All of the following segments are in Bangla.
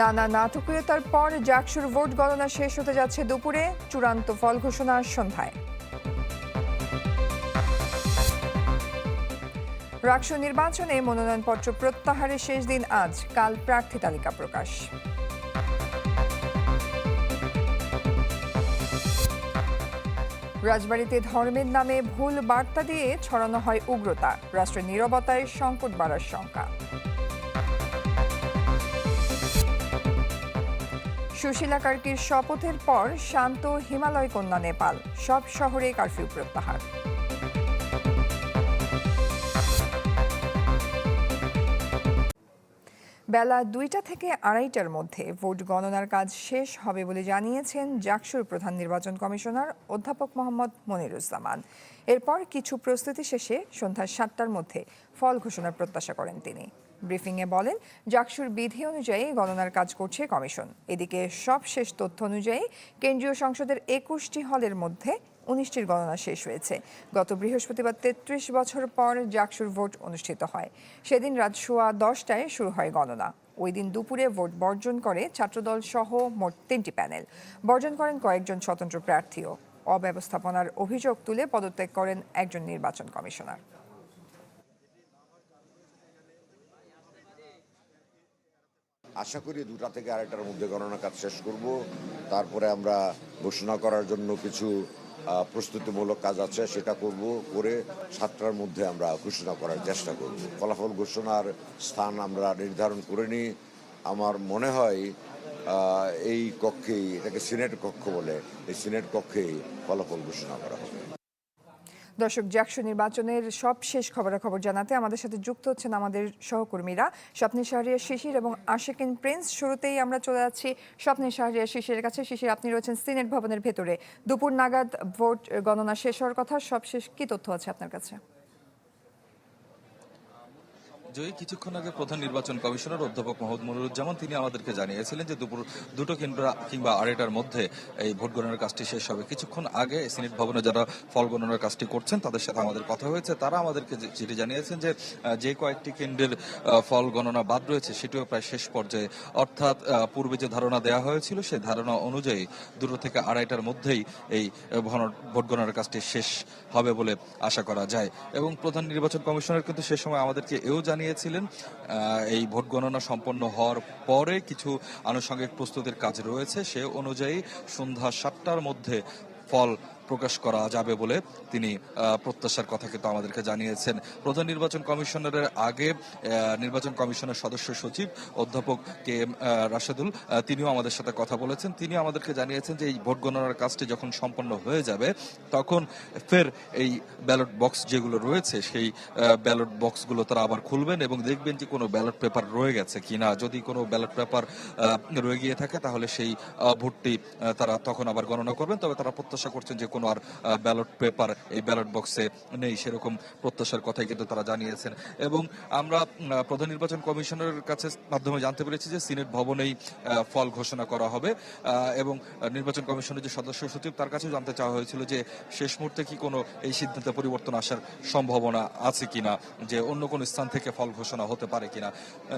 নানা নাটকীয়তার পর জাকসুর ভোট গণনা শেষ হতে যাচ্ছে দুপুরে। চূড়ান্ত ফল ঘোষণা সন্ধ্যায়। রাকসু নির্বাচনে মনোনয়নপত্র প্রত্যাহারের শেষ দিন আজ। কাল প্রার্থী তালিকা প্রকাশ। রাজবাড়িতে ধর্মের নামে ভুল বার্তা দিয়ে ছড়ানো হয় উগ্রতা। রাষ্ট্রের নীরবতায় সংকট বাড়ার শঙ্কা। সুশীলা কার্কির শপথের পর শান্ত হিমালয় কন্যা নেপাল, সব শহরে কারফিউ প্রত্যাহার। বেলা দুইটা থেকে আড়াইটার মধ্যে ভোট গণনার কাজ শেষ হবে বলে জানিয়েছেন জাকসুর প্রধান নির্বাচন কমিশনার অধ্যাপক মোহাম্মদ মনিরুজ্জামান। এরপর কিছু প্রস্তুতি শেষে সন্ধ্যা সাতটার মধ্যে ফল ঘোষণার প্রত্যাশা করেন তিনি। ব্রিফিংয়ে বলেন, জাকসুর বিধি অনুযায়ী গণনার কাজ করছে কমিশন। এদিকে সব শেষ তথ্য অনুযায়ী কেন্দ্রীয় সংসদের একুশটি হলের মধ্যে উনিশটির গণনা শেষ হয়েছে। গত বৃহস্পতিবার তেত্রিশ বছর পর জাকসুর ভোট অনুষ্ঠিত হয়। সেদিন রাত সোয়া দশটায় শুরু হয় গণনা। ওই দিন দুপুরে ভোট বর্জন করে ছাত্রদল সহ মোট তিনটি প্যানেল। বর্জন করেন কয়েকজন স্বতন্ত্র প্রার্থীও। অব্যবস্থাপনার অভিযোগ তুলে পদত্যাগ করেন একজন নির্বাচন কমিশনার। আশা করি দুটা থেকে আড়াইটার মধ্যে গণনা কাজ শেষ করব। তারপরে আমরা ঘোষণা করার জন্য কিছু প্রস্তুতিমূলক কাজ আছে, সেটা করব, করে সাতটার মধ্যে আমরা ঘোষণা করার চেষ্টা করব। ফলাফল ঘোষণার স্থান আমরা নির্ধারণ করে নিই। আমার মনে হয় এই কক্ষেই, এটাকে সিনেট কক্ষ বলে, এই সিনেট কক্ষেই ফলাফল ঘোষণা করা হবে। দর্শক জ্যাকশো নির্বাচনের সব শেষ খবরাখবর জানাতে আমাদের সাথে যুক্ত হচ্ছেন আমাদের সহকর্মীরা স্বপ্নের শাহরিয়া শিশির এবং আশেকিন প্রিন্স। শুরুতেই আমরা চলে যাচ্ছি স্বপ্নের শাহরিয়া শিশিরের কাছে। শিশির, আপনি রয়েছেন সিনেট ভবনের ভেতরে। দুপুর নাগাদ ভোট গণনা শেষ হওয়ার কথা। সব শেষ কী তথ্য আছে আপনার কাছে? জয়ী কিছুক্ষণ আগে প্রধান নির্বাচন কমিশনার অধ্যাপক মোহাম্মদ মনিরুজ্জামান, তিনি আমাদেরকে জানিয়েছিলেন যে দুপুর দুটো কিংবা কিংবা আড়াইটার মধ্যে এই ভোট গণনার কাজটি শেষ হবে। কিছুক্ষণ আগে সিনেট ভবনে যারা ফল গণনার কাজটি করছেন, তাদের সাথে আমাদের কথা হয়েছে। তারা আমাদেরকে যেটি জানিয়েছেন যে যে কয়েকটি কেন্দ্রের ফল গণনা বাদ রয়েছে, সেটিও প্রায় শেষ পর্যায়ে। অর্থাৎ পূর্বে যে ধারণা দেওয়া হয়েছিল সেই ধারণা অনুযায়ী দুটো থেকে আড়াইটার মধ্যেই এই ভোট গণনার কাজটি শেষ হবে বলে আশা করা যায়। এবং প্রধান নির্বাচন কমিশনার কিন্তু সে সময় আমাদেরকে এও জানিয়েছিলেন আহ, এই ভোট গণনা সম্পন্ন হওয়ার পরে কিছু আনুষঙ্গিক প্রস্তুতির কাজ রয়েছে। সে অনুযায়ী সন্ধ্যা সাতটার মধ্যে ফল প্রকাশ করা যাবে বলে তিনি প্রত্যাশার কথা কিন্তু আমাদেরকে জানিয়েছেন। প্রধান নির্বাচন কমিশনারের আগে নির্বাচন কমিশনের সদস্য সচিব অধ্যাপক কে এম রাশেদুল তিনিও আমাদের সাথে কথা বলেছেন। তিনি আমাদেরকে জানিয়েছেন যে এই ভোট গণনার কাজটি যখন সম্পন্ন হয়ে যাবে, তখন ফের এই ব্যালট বক্স যেগুলো রয়েছে, সেই ব্যালট বক্সগুলো তারা আবার খুলবেন এবং দেখবেন যে কোনো ব্যালট পেপার রয়ে গেছে কিনা যদি কোনো ব্যালট পেপার রয়ে গিয়ে থাকে, তাহলে সেই ভোটটি তারা তখন আবার গণনা করবেন। তবে তারা প্রত্যাশা করছেন যে কোনো আর ব্যালট পেপার এই ব্যালট বক্সে নেই, সেরকম প্রত্যাশার কথাই কিন্তু তারা জানিয়েছেন। এবং আমরা প্রধান নির্বাচন কমিশনের কাছে মাধ্যমে জানতে পেরেছি যে সিনেট ভবনেই ফল ঘোষণা করা হবে। এবং নির্বাচন কমিশনের যে সদস্য সচিব তার কাছেও জানতে চাওয়া হয়েছিল যে শেষ মুহূর্তে কি কোনো এই সিদ্ধান্তে পরিবর্তন আসার সম্ভাবনা আছে কিনা, যে অন্য কোনো স্থান থেকে ফল ঘোষণা হতে পারে কিনা।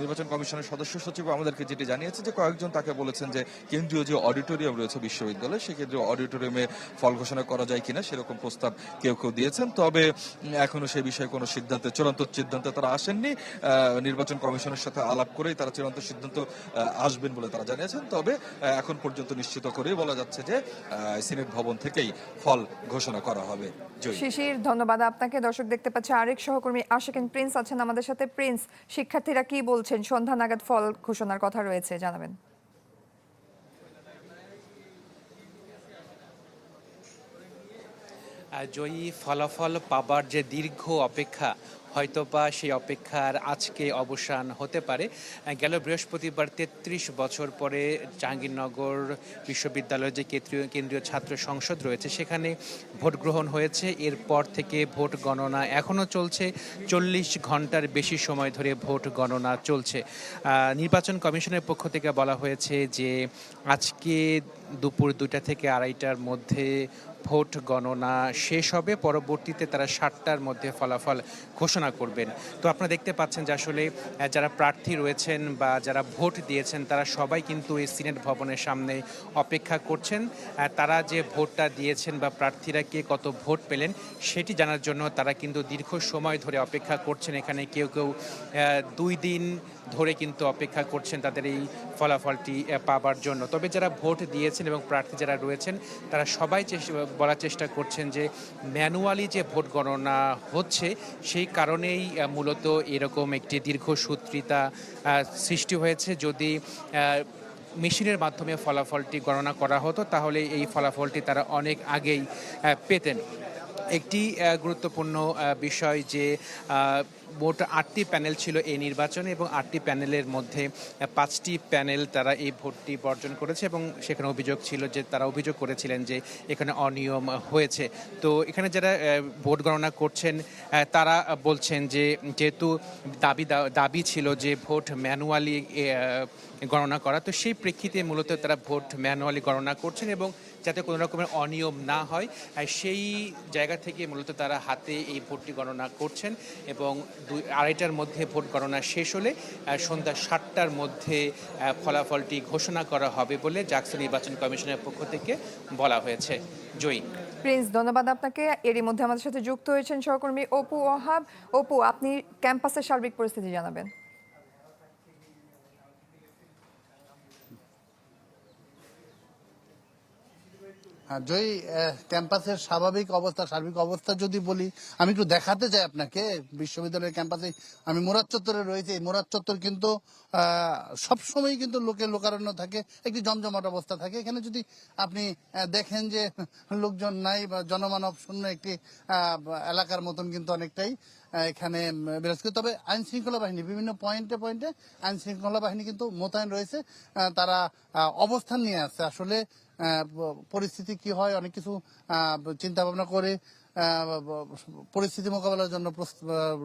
নির্বাচন কমিশনের সদস্য সচিব আমাদেরকে যেটি জানিয়েছে যে কয়েকজন তাকে বলেছেন যে কেন্দ্রীয় যে অডিটোরিয়াম রয়েছে বিশ্ববিদ্যালয়ে কেন্দ্রীয় অডিটোরিয়ামে ফল ঘোষণা করা যায় কিনা সেরকম প্রস্তাব কেউ কেউ দিয়েছেন। তবে এখনও সে বিষয়ে কোনো সিদ্ধান্তে চূড়ান্ত সিদ্ধান্তে তারা আসেননি। নির্বাচন কমিশনের সাথে আলাপ করেই তারা চূড়ান্ত সিদ্ধান্ত আসবেন বলে তারা জানিয়েছেন। তবে এখন পর্যন্ত নিশ্চিত করেই বলা যাচ্ছে যে সিনেট ভবন থেকেই ফল ঘোষণা করা হবে। শিশির, ধন্যবাদ আপনাকে। দর্শক দেখতে পাচ্ছে আরেক সহকর্মী আশেকিন প্রিন্স আছেন আমাদের সাথে। প্রিন্স, শিক্ষার্থীরা কি বলছেন? সন্ধ্যা নাগাদ ফল ঘোষণার কথা রয়েছে, জানাবেন। জয়ী ফলাফল পাবার যে দীর্ঘ অপেক্ষা, হয়তোবা সেই অপেক্ষার আজকে অবসান হতে পারে। গেল বৃহস্পতিবার তেত্রিশ বছর পরে জাহাঙ্গীরনগর বিশ্ববিদ্যালয়ের যে কেন্দ্রীয় কেন্দ্রীয় ছাত্র সংসদ রয়েছে, সেখানে ভোট গ্রহণ হয়েছে। এরপর থেকে ভোট গণনা এখনও চলছে। চল্লিশ ঘণ্টার বেশি সময় ধরে ভোট গণনা চলছে। নির্বাচন কমিশনের পক্ষ থেকে বলা হয়েছে যে আজকে দুপুর দুটা থেকে আড়াইটার মধ্যে ভোট গণনা শেষ হবে, পরবর্তীতে তারা সাতটার মধ্যে ফলাফল ঘোষণা করবেন। তো আপনারা দেখতে পাচ্ছেন যে আসলে যারা প্রার্থী রয়েছেন বা যারা ভোট দিয়েছেন, তারা সবাই কিন্তু এই সিনেট ভবনের সামনে অপেক্ষা করছেন। তারা যে ভোটটা দিয়েছেন বা প্রার্থীরা কে কত ভোট পেলেন, সেটি জানার জন্য তারা কিন্তু দীর্ঘ সময় ধরে অপেক্ষা করছেন। এখানে কেউ কেউ দুই দিন ধরে কিন্তু অপেক্ষা করছেন তাদের এই ফলাফলটি পাবার জন্য। তবে যারা ভোট দিয়েছেন এবং প্রার্থী যারা রয়েছেন, তারা সবাই চেষ্টা- বলার চেষ্টা করছেন যে ম্যানুয়ালি যে ভোট গণনা হচ্ছে, সেই কারণেই মূলত এরকম একটি দীর্ঘসূত্রিতা সূত্রিতা সৃষ্টি হয়েছে। যদি মেশিনের মাধ্যমে ফলাফলটি গণনা করা হতো, তাহলে এই ফলাফলটি তারা অনেক আগেই পেতেন। একটি গুরুত্বপূর্ণ বিষয় যে মোট আটটি প্যানেল ছিল এই নির্বাচনে এবং আটটি প্যানেলের মধ্যে পাঁচটি প্যানেল তারা এই ভোটটি বর্জন করেছে এবং সেখানে অভিযোগ ছিল যে তারা অভিযোগ করেছিলেন যে এখানে অনিয়ম হয়েছে। তো এখানে যারা ভোট গণনা করছেন তারা বলছেন যে, যেহেতু দাবি দাবি ছিল যে ভোট ম্যানুয়ালি গণনা করা, তো সেই প্রেক্ষিতে মূলত তারা ভোট ম্যানুয়ালি গণনা করছেন এবং যাতে কোনো রকমের অনিয়ম না হয়। সেই জায়গা থেকে মূলত তারা হাতে এই ভোটটি গণনা করছেন এবং দুই, আড়াইটার মধ্যে ভোট গণনা শেষ হলে সন্ধ্যা সাতটার মধ্যে ফলাফলটি ঘোষণা করা হবে বলে জাকসু নির্বাচন কমিশনের পক্ষ থেকে বলা হয়েছে। জয়ী। প্রিন্স, ধন্যবাদ আপনাকে। এরই মধ্যে আমাদের সাথে যুক্ত হয়েছেন সহকর্মী অপু ওহাব অপু, আপনি ক্যাম্পাসের সার্বিক পরিস্থিতি জানাবেন। জয়ী ক্যাম্পাসের স্বাভাবিক অবস্থা, সার্বিক অবস্থা যদি বলি, আমি একটু দেখাতে চাই আপনাকে, বিশ্ববিদ্যালয়ের ক্যাম্পাসে, আমি মোরাদ চত্বরে রয়েছে, এই মোরাদ চত্বর কিন্তু সবসময় কিন্তু লোকে লোকারণ্য থাকে, একটি জমজমাট অবস্থা থাকে। এখানে যদি আপনি দেখেন যে লোকজন নাই বা জনমানব শূন্য একটি এলাকার মতন কিন্তু অনেকটাই এখানে বিরাজ করে। তবে আইন শৃঙ্খলা বাহিনী, বিভিন্ন পয়েন্টে পয়েন্টে আইন শৃঙ্খলা বাহিনী কিন্তু মোতায়েন রয়েছে তারা অবস্থান নিয়ে আছে। আসলে পরিস্থিতি কি হয়, অনেক কিছু চিন্তা ভাবনা করে পরিস্থিতি মোকাবেলার জন্য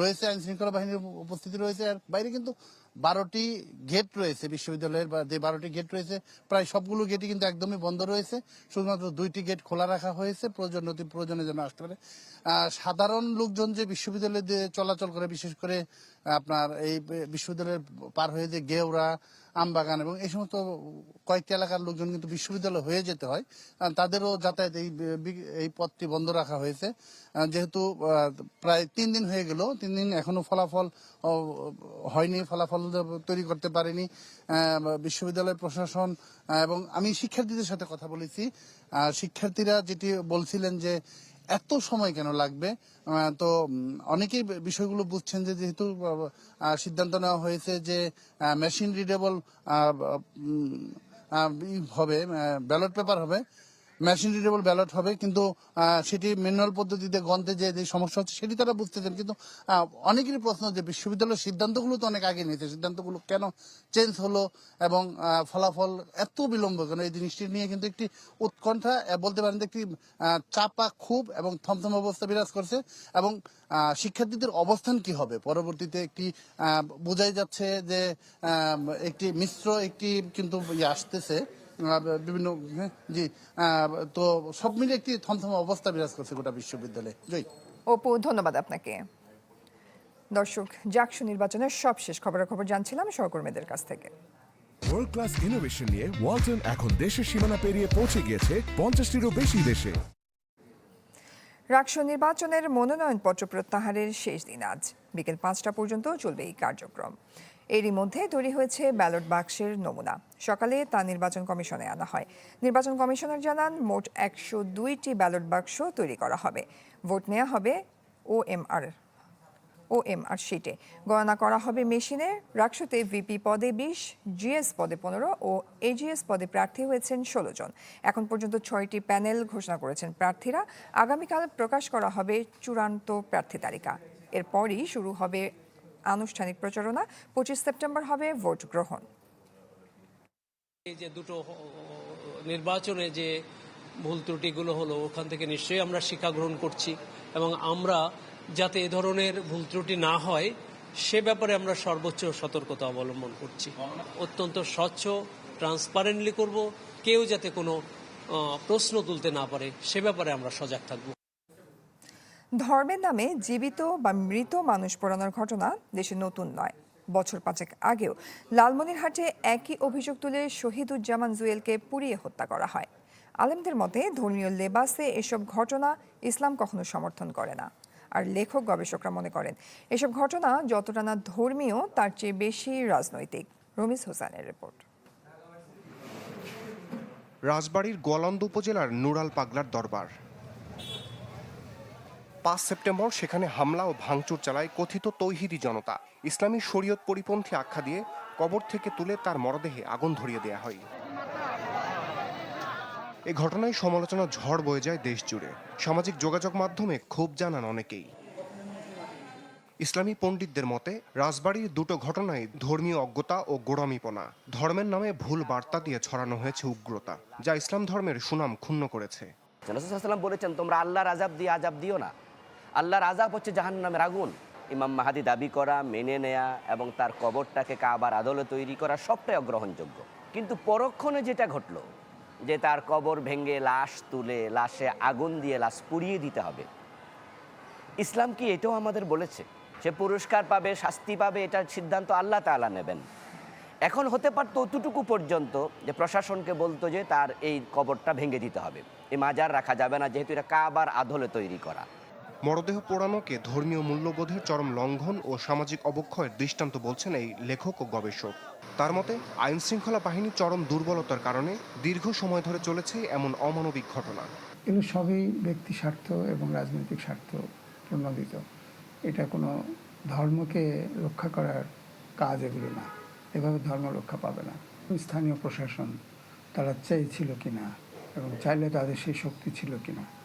রয়েছে আইন শৃঙ্খলা বাহিনীর উপস্থিতি রয়েছে, আর বাইরে কিন্তু বারোটি গেট রয়েছে বিশ্ববিদ্যালয়ের যে বারোটি গেট রয়েছে, প্রায় সবগুলো গেটই কিন্তু একদমই বন্ধ রয়েছে। শুধুমাত্র দুইটি গেট খোলা রাখা হয়েছে প্রয়োজন অতি প্রয়োজনে যেন আসতে পারে। সাধারণ লোকজন যে বিশ্ববিদ্যালয়ে দিয়ে চলাচল করে, বিশেষ করে আপনার এই বিশ্ববিদ্যালয়ের পার হয়ে যে গেওড়া আমবাগান এবং এই সমস্ত কয়েকটি এলাকার লোকজন কিন্তু বিশ্ববিদ্যালয় হয়ে যেতে হয়। তাদেরও যাতায়াত এই এই পথটি বন্ধ রাখা হয়েছে। যেহেতু প্রায় তিন দিন হয়ে গেল, তিন দিন এখনও ফলাফল হয়নি, ফলাফল তৈরি করতে পারেনি। বিশ্ববিদ্যালয় প্রশাসন এবং আমি শিক্ষার্থীদের সাথে কথা বলেছি। শিক্ষার্থীরা যেটি বলছিলেন যে এত সময় কেন লাগবে? তো অনেকেই বিষয়গুলো বুঝছেন যে যেহেতু সিদ্ধান্ত নেওয়া হয়েছে যে মেশিন রিডেবল হবে ব্যালট পেপার হবে। মেশিন রিডেবল ব্যালট হবে, কিন্তু সেটি ম্যানুয়াল পদ্ধতিতে গন্তে যে যে সমস্যা হচ্ছে সেটি তারা বুঝতেছেন কিন্তু অনেকেরই প্রশ্ন যে বিশ্ববিদ্যালয়ের সিদ্ধান্তগুলো তো অনেক আগে নিয়েছে, সিদ্ধান্তগুলো কেন চেঞ্জ হলো এবং ফলাফল এত বিলম্ব কেন? এই জিনিসটি নিয়ে কিন্তু একটি উৎকণ্ঠা বলতে পারেন একটি চাপা খুব এবং থমথম অবস্থা বিরাজ করছে এবং শিক্ষার্থীদের অবস্থান কি হবে? পরবর্তীতে একটি বোঝাই যাচ্ছে যে একটি মিশ্র একটি কিন্তু ইয়ে আসতেছে। বিভিন্ন হ্যাঁ, জি তো সব মিলে একটি থমথম অবস্থা বিরাজ করছে গোটা বিশ্ববিদ্যালয়ে। জয়। অপু ধন্যবাদ আপনাকে। দর্শক জাকসু নির্বাচনের সবশেষ খবরাখবর জানছিলাম সহকর্মীদের কাছ থেকে। ওয়ার্ল্ড ক্লাস ইনোভেশন নিয়ে ওয়ালটন এখন দেশের সীমানা পেরিয়ে পৌঁছে গিয়েছে পঞ্চাশটিরও বেশি দেশে। রাকসু নির্বাচনের মনোনয়নপত্র প্রত্যাহারের শেষ দিন আজ। বিকেল পাঁচটা পর্যন্ত চলবে এই কার্যক্রম। এরই মধ্যে তৈরি হয়েছে ব্যালট বাক্সের নমুনা। সকালে তা নির্বাচন কমিশনে আনা হয়। নির্বাচন কমিশনার জানান, মোট একশো দুইটি ব্যালট বাক্স তৈরি করা হবে। ভোট নেওয়া হবে ও এম ও এম আর শিটে গণনা করা হবে মেশিনে। রাকসুতে ভিপি পদে বিশ, জিএস পদে পনেরো ও এজিএস পদে প্রার্থী হয়েছেন ষোলো জন। এখন পর্যন্ত ছয়টি প্যানেল ঘোষণা করেছেন প্রার্থীরা। আগামীকাল প্রকাশ করা হবে চূড়ান্ত প্রার্থী তালিকা। এরপরই শুরু হবে আনুষ্ঠানিক প্রচারণা পঁচিশ সেপ্টেম্বর হবে ভোট গ্রহণ। এই যে দুটো নির্বাচনে যে ভুল ত্রুটিগুলো হলো, ওখান থেকে নিশ্চয়ই আমরা শিক্ষা গ্রহণ করছি এবং আমরা যাতে এ ধরনের ভুল ত্রুটি না হয়, সে ব্যাপারে আমরা সর্বোচ্চ সতর্কতা অবলম্বন করছি। অত্যন্ত স্বচ্ছ ট্রান্সপারেন্টলি করব, কেউ যাতে কোনো প্রশ্ন তুলতে না পারে, সে ব্যাপারে আমরা সজাগ থাকব। ধর্মের নামে জীবিত বা মৃত মানুষ পোড়ানোর ঘটনা দেশে নতুন নয়। বছর পাঁচেক আগেও লালমনিরহাটে একই অভিযোগ তুলে শহীদুজ্জামান জুয়েলকে পুড়িয়ে হত্যা করা হয়। আলেমদের মতে ধর্মীয় লেবাসে এসব ঘটনা ইসলাম কখনো সমর্থন করে না। আর লেখক গবেষকরা মনে করেন, এসব ঘটনা যতটা না ধর্মীয়, তার চেয়ে বেশি রাজনৈতিক। রমিজ হোসেনের রিপোর্ট। রাজবাড়ির গোয়ালন্দ উপজেলার নুরাল পাগলার দরবার। পাঁচ সেপ্টেম্বর সেখানে হামলা ও ভাঙচুর চালায় কথিত তৌহিদি জনতা। ইসলামী শরীয়ত পরিপন্থী আখ্যা দিয়ে কবর থেকে তুলে তার মরদেহে আগুন ধরিয়ে দেয়া হয়। এ ঘটনায় সমালোচনা ঝড় বয়ে যায় দেশ জুড়ে সামাজিক যোগাযোগ মাধ্যমে ক্ষোভ জানান অনেকেই। ইসলামী পণ্ডিতদের মতে, রাজবাড়ির দুটো ঘটনায় ধর্মীয় অজ্ঞতা ও গোড়ামিপনা, ধর্মের নামে ভুল বার্তা দিয়ে ছড়ানো হয়েছে উগ্রতা, যা ইসলাম ধর্মের সুনাম ক্ষুণ্ণ করেছে। বলেছেন, তোমরা আল্লাহর আজাব দিয়ে আজাব দিও না। আল্লাহর আজাব হচ্ছে জাহান নামের আগুন। ইমাম মাহাদি দাবি করা, মেনে নেয়া এবং তার কবরটাকে কাবার আদলে তৈরি করা সবটাই অগ্রহণযোগ্য। কিন্তু পরক্ষণে যেটা ঘটলো, যে তার কবর ভেঙে লাশ তুলে, লাশে আগুন দিয়ে লাশ পুড়িয়ে দিতে হবে। ইসলাম কি এটাও আমাদের বলেছে? সে পুরস্কার পাবে, শাস্তি পাবে, এটার সিদ্ধান্ত আল্লাহ তাআলা নেবেন। এখন হতে পারতো অতটুকু পর্যন্ত যে প্রশাসনকে বলতো যে তার এই কবরটা ভেঙে দিতে হবে। এই মাজার রাখা যাবে না, যেহেতু এটা কাবার আদলে তৈরি করা। মরদেহ পোড়ানোকে ধর্মীয় মূল্যবোধের চরম লঙ্ঘন ও সামাজিক অবক্ষয়ের দৃষ্টান্ত বলছেন এই লেখক ও গবেষক। তার মতে আইন শৃঙ্খলা বাহিনী চরম দুর্বলতার কারণে দীর্ঘ সময় ধরে চলেছে এমন অমানবিক ঘটনা। এগুলো সবই ব্যক্তি স্বার্থ এবং রাজনৈতিক স্বার্থ প্রণোদিত। এটা কোনো ধর্মকে রক্ষা করার কাজ এগুলো না। এভাবে ধর্ম রক্ষা পাবে না। স্থানীয় প্রশাসন তারা চেয়েছিল কিনা এবং চাইলে তাদের সেই শক্তি ছিল কিনা।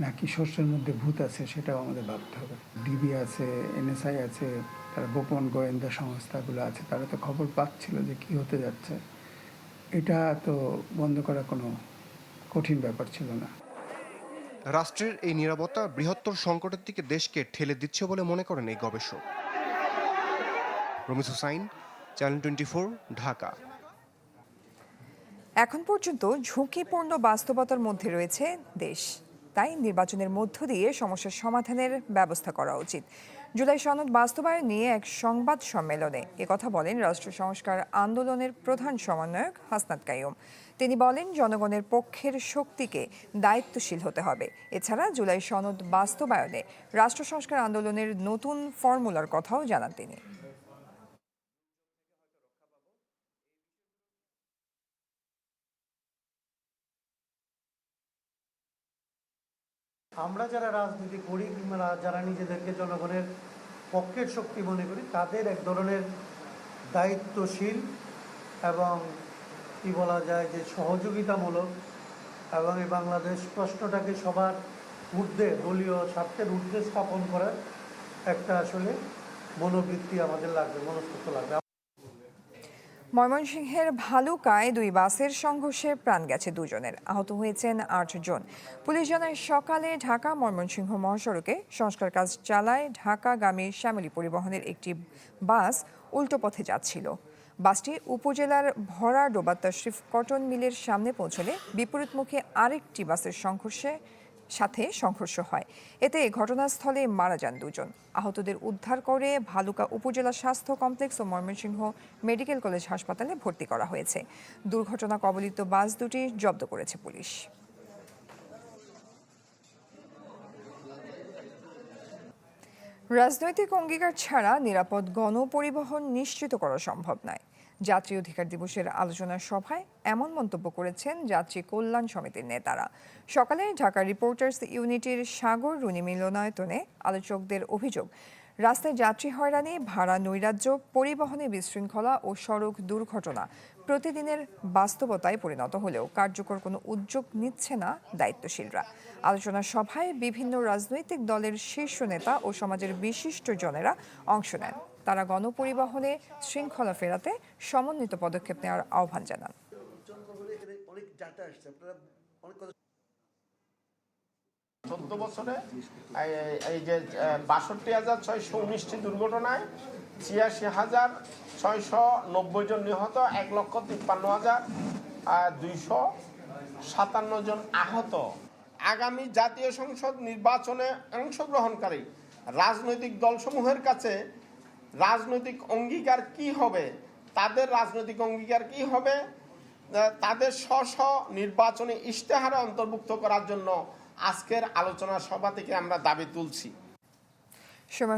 নাকি শস্যের মধ্যে ভূত আছে সেটাও আমাদের ভাবতে হবে। ডিবি আছে এনএসআই আছে তারা গোপন গোয়েন্দা সংস্থাগুলো আছে তারা তো খবর পাচ্ছিল যে কি হতে যাচ্ছে। এটা তো বন্ধ করা কোনো কঠিন ব্যাপার ছিল না। রাষ্ট্রের এই নিরাপত্তা বৃহত্তর সংকটের দিকে দেশকে ঠেলে দিচ্ছে বলে মনে করেন এই গবেষক। Ramiz Hussain channel twenty Dhaka. এখন পর্যন্ত ঝুঁকিপূর্ণ বাস্তবতার মধ্যে রয়েছে দেশ। তাই নির্বাচনের মধ্য দিয়ে সমস্যার সমাধানের ব্যবস্থা করা উচিত। জুলাই সনদ বাস্তবায়ন নিয়ে এক সংবাদ সম্মেলনে একথা বলেন রাষ্ট্র সংস্কার আন্দোলনের প্রধান সমন্বয়ক হাসনাত কাইয়ুম। তিনি বলেন, জনগণের পক্ষের শক্তিকে দায়িত্বশীল হতে হবে। এছাড়া জুলাই সনদ বাস্তবায়নে রাষ্ট্র সংস্কার আন্দোলনের নতুন ফর্মুলার কথাও জানান তিনি। আমরা যারা রাজনীতি করি কিংবা যারা নিজেদেরকে জনগণের পক্ষের শক্তি মনে করি, তাদের এক ধরনের দায়িত্বশীল এবং কি বলা যায় যে সহযোগিতামূলক এবং এই বাংলাদেশ প্রশ্নটাকে সবার ঊর্ধ্বে, দলীয় স্বার্থের ঊর্ধ্বে স্থাপন করার একটা আসলে মনোবৃত্তি আমাদের লাগবে, মনস্তত্ব লাগবে। ময়মনসিংহের ভালুকায় দুই বাসের সংঘর্ষে প্রাণ গেছে দুজনের। আহত হয়েছেন আটজন পুলিশ জানায়, সকালে ঢাকা ময়মনসিংহ মহাসড়কে সংস্কার কাজ চালায় ঢাকাগামী শ্যামলী পরিবহনের একটি বাস উল্টো পথে যাচ্ছিল। বাসটি উপজেলার ভরা ডোবা তশরিফ কটন মিলের সামনে পৌঁছলে বিপরীতমুখী আরেকটি বাসের সংঘর্ষে সাথে সংঘর্ষ হয়। এতে ঘটনাস্থলে মারা যান দুজন। আহতদের উদ্ধার করে ভালুকা উপজেলা স্বাস্থ্য কমপ্লেক্স ও ময়মনসিংহ মেডিকেল কলেজ হাসপাতালে ভর্তি করা হয়েছে। দুর্ঘটনা কবলিত বাস দুটি জব্দ করেছে পুলিশ। রাজনৈতিক অঙ্গীকার ছাড়া নিরাপদ গণপরিবহন নিশ্চিত করা সম্ভব নয়। যাত্রী অধিকার দিবসের আলোচনা সভায় এমন মন্তব্য করেছেন যাত্রী কল্যাণ সমিতির নেতারা। সকালে ঢাকা রিপোর্টার্স ইউনিটির সাগর রুনি মিলনায়তনে আলোচকদের অভিযোগ, রাস্তায় যাত্রী হয়রানি, ভাড়া নৈরাজ্য, পরিবহনে বিশৃঙ্খলা ও সড়ক দুর্ঘটনা প্রতিদিনের বাস্তবতায় পরিণত হলেও কার্যকর কোনো উদ্যোগ নিচ্ছে না দায়িত্বশীলরা। আলোচনা সভায় বিভিন্ন রাজনৈতিক দলের শীর্ষ নেতা ও সমাজের বিশিষ্ট জনেরা অংশ নেন। তারা গণপরিবহনে শৃঙ্খলা ফেরাতে সমন্বিত পদক্ষেপ নেওয়ার আহ্বান জানান। চোদ্দ বছরে এই- যে বাষট্টি হাজার ছয়শো উনিশটি দুর্ঘটনায় ছিয়াশি হাজার ছয়শো নব্বই জন নিহত, এক লক্ষ তিপ্পান্ন হাজার দুইশো সাতান্ন জন আহত। আগামী জাতীয় সংসদ নির্বাচনে অংশগ্রহণকারী রাজনৈতিক দলসমূহের কাছে রাজনৈতিক অঙ্গীকার কি হবে? তাদের রাজনৈতিক অঙ্গীকার কি হবে? তাদের স্ব স্ব নির্বাচনী ইশতেহারে অন্তর্ভুক্ত করার জন্য আজকের আলোচনা সভা থেকে আমরা দাবি তুলছি।